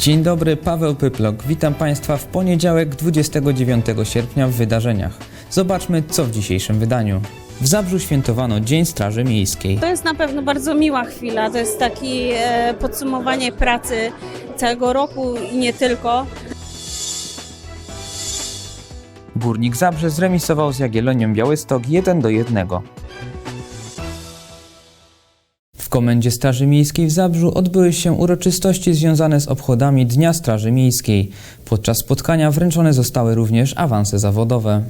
Dzień dobry, Paweł Pyplok. Witam Państwa w poniedziałek 29 sierpnia w wydarzeniach. Zobaczmy, co w dzisiejszym wydaniu. W Zabrzu świętowano Dzień Straży Miejskiej. To jest na pewno bardzo miła chwila. To jest takie e, podsumowanie pracy całego roku i nie tylko. Górnik Zabrze zremisował z Jagiellonią Białystok 1 do 1. W Komendzie Straży Miejskiej w Zabrzu odbyły się uroczystości związane z obchodami Dnia Straży Miejskiej. Podczas spotkania wręczone zostały również awanse zawodowe.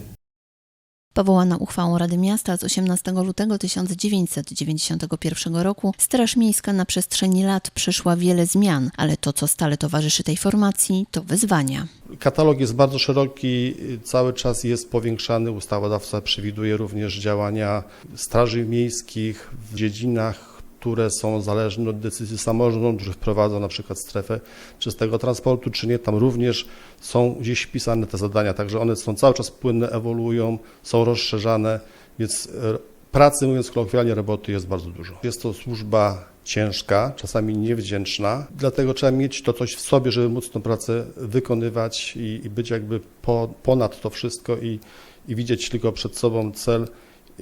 Powołana uchwałą Rady Miasta z 18 lutego 1991 roku, Straż Miejska na przestrzeni lat przeszła wiele zmian, ale to, co stale towarzyszy tej formacji, to wyzwania. Katalog jest bardzo szeroki, cały czas jest powiększany. Ustawodawca przewiduje również działania straży miejskich w dziedzinach, które są zależne od decyzji samorządu, że wprowadza na przykład strefę czystego transportu, czy nie. Tam również są gdzieś wpisane te zadania, także one są cały czas płynne, ewoluują, są rozszerzane, więc e, pracy, mówiąc kolokwialnie, roboty jest bardzo dużo. Jest to służba ciężka, czasami niewdzięczna, dlatego trzeba mieć to coś w sobie, żeby móc tę pracę wykonywać i, i być jakby po, ponad to wszystko i, i widzieć tylko przed sobą cel,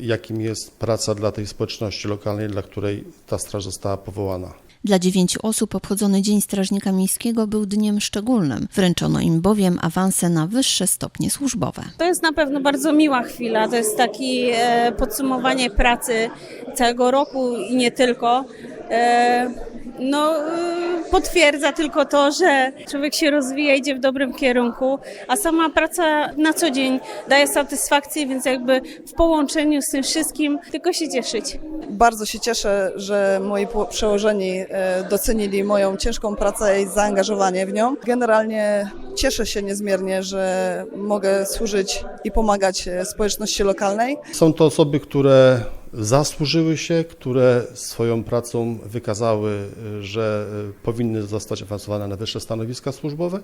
jakim jest praca dla tej społeczności lokalnej, dla której ta straż została powołana. Dla dziewięciu osób obchodzony Dzień Strażnika Miejskiego był dniem szczególnym. Wręczono im bowiem awanse na wyższe stopnie służbowe. To jest na pewno bardzo miła chwila. To jest takie e, podsumowanie pracy całego roku i nie tylko. No, e, potwierdza tylko to, że człowiek się rozwija, idzie w dobrym kierunku, a sama praca na co dzień daje satysfakcję, więc jakby w połączeniu z tym wszystkim tylko się cieszyć. Bardzo się cieszę, że moi przełożeni e, docenili moją ciężką pracę i zaangażowanie w nią. Generalnie cieszę się niezmiernie, że mogę służyć i pomagać e, społeczności lokalnej. Są to osoby, które zasłużyły się, które swoją pracą wykazały, że y, powinny zostać awansowane na wyższe stanowiska służbowe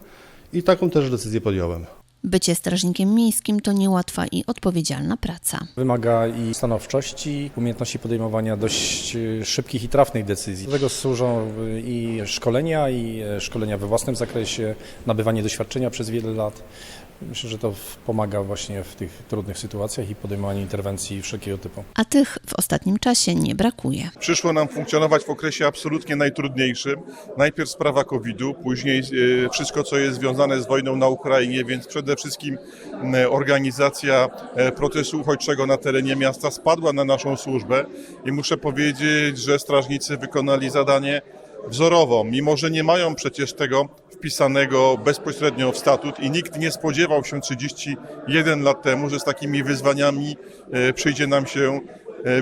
i taką też decyzję podjąłem. Bycie strażnikiem miejskim to niełatwa i odpowiedzialna praca. Wymaga i stanowczości, umiejętności podejmowania dość e, szybkich i trafnych decyzji. Do tego służą e, i szkolenia, i e, szkolenia we własnym zakresie, nabywanie doświadczenia przez wiele lat. Myślę, że to pomaga właśnie w tych trudnych sytuacjach i podejmowaniu interwencji wszelkiego typu. A tych w ostatnim czasie nie brakuje. Przyszło nam funkcjonować w okresie absolutnie najtrudniejszym. Najpierw sprawa COVID-u, później wszystko, co jest związane z wojną na Ukrainie, więc przede wszystkim m, organizacja e, protestu uchodźczego na terenie miasta spadła na naszą służbę i muszę powiedzieć, że strażnicy wykonali zadanie wzorowo, mimo że nie mają przecież tego wpisanego bezpośrednio w statut i nikt nie spodziewał się 31 lat temu, że z takimi wyzwaniami e, przyjdzie nam się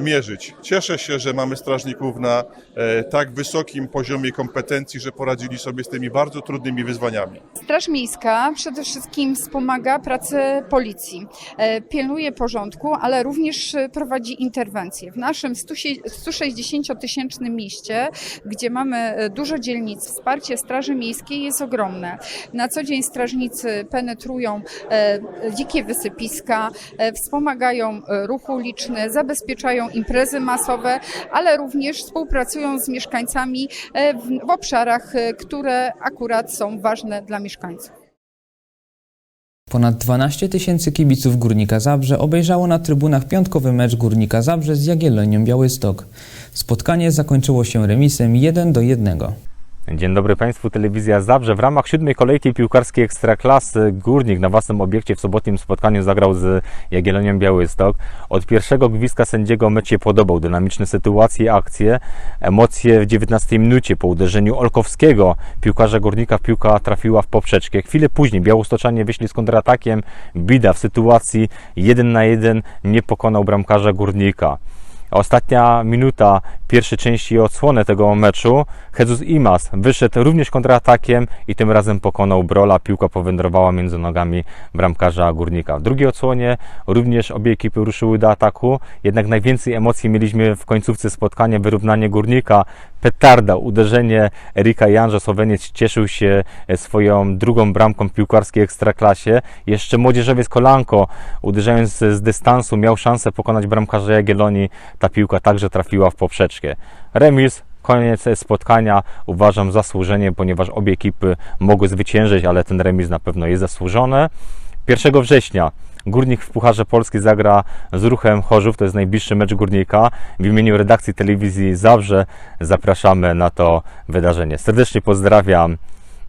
mierzyć. Cieszę się, że mamy strażników na e, tak wysokim poziomie kompetencji, że poradzili sobie z tymi bardzo trudnymi wyzwaniami. Straż Miejska przede wszystkim wspomaga pracę policji, e, pilnuje porządku, ale również e, prowadzi interwencje. W naszym 160-tysięcznym mieście, gdzie mamy e, dużo dzielnic, wsparcie Straży Miejskiej jest ogromne. Na co dzień strażnicy penetrują e, dzikie wysypiska, e, wspomagają e, ruch uliczny, zabezpieczają imprezy masowe, ale również współpracują z mieszkańcami e, w, w obszarach, e, które akurat są ważne dla mieszkańców. Ponad 12 tysięcy kibiców Górnika Zabrze obejrzało na trybunach piątkowy mecz Górnika Zabrze z Jagiellonią Białystok. Spotkanie zakończyło się remisem 1 do 1. Dzień dobry Państwu, Telewizja Zabrze. W ramach siódmej kolejki piłkarskiej Ekstraklasy Górnik na własnym obiekcie w sobotnim spotkaniu zagrał z Jagiellonią Białystok. Od pierwszego gwizdka sędziego mecz się podobał. Dynamiczne sytuacje, akcje, emocje w 19 minucie po uderzeniu Olkowskiego. Piłkarza Górnika piłka trafiła w poprzeczkę. Chwilę później Białostoczanie wyszli z kontratakiem. Bida w sytuacji 1 na 1 nie pokonał bramkarza Górnika. Ostatnia minuta pierwszej części odsłony tego meczu. Jesus Imas wyszedł również kontratakiem i tym razem pokonał Brola. Piłka powędrowała między nogami bramkarza Górnika. W drugiej odsłonie również obie ekipy ruszyły do ataku, jednak najwięcej emocji mieliśmy w końcówce spotkania. Wyrównanie Górnika, petarda, uderzenie Erika Janża. Słoweniec cieszył się swoją drugą bramką w piłkarskiej ekstraklasie. Jeszcze młodzieżowiec Kolanko, uderzając z dystansu, miał szansę pokonać bramkarza Jagiellonii. Ta piłka także trafiła w poprzeczkę. Remis Koniec spotkania uważam zasłużenie, ponieważ obie ekipy mogły zwyciężyć, ale ten remis na pewno jest zasłużony. 1 września Górnik w Pucharze Polski zagra z Ruchem Chorzów, to jest najbliższy mecz Górnika. W imieniu redakcji telewizji Zawrze zapraszamy na to wydarzenie. Serdecznie pozdrawiam,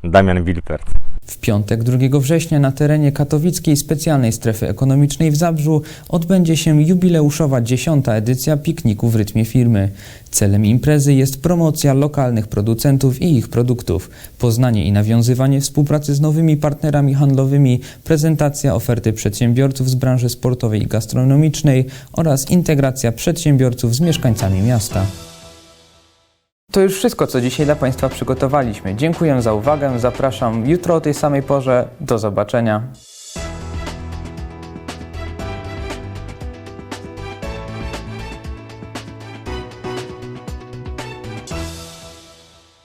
Damian Wilpert. W piątek 2 września na terenie katowickiej specjalnej strefy ekonomicznej w Zabrzu odbędzie się jubileuszowa dziesiąta edycja pikniku w rytmie firmy. Celem imprezy jest promocja lokalnych producentów i ich produktów, poznanie i nawiązywanie współpracy z nowymi partnerami handlowymi, prezentacja oferty przedsiębiorców z branży sportowej i gastronomicznej oraz integracja przedsiębiorców z mieszkańcami miasta. To już wszystko, co dzisiaj dla Państwa przygotowaliśmy. Dziękuję za uwagę, zapraszam jutro o tej samej porze. Do zobaczenia.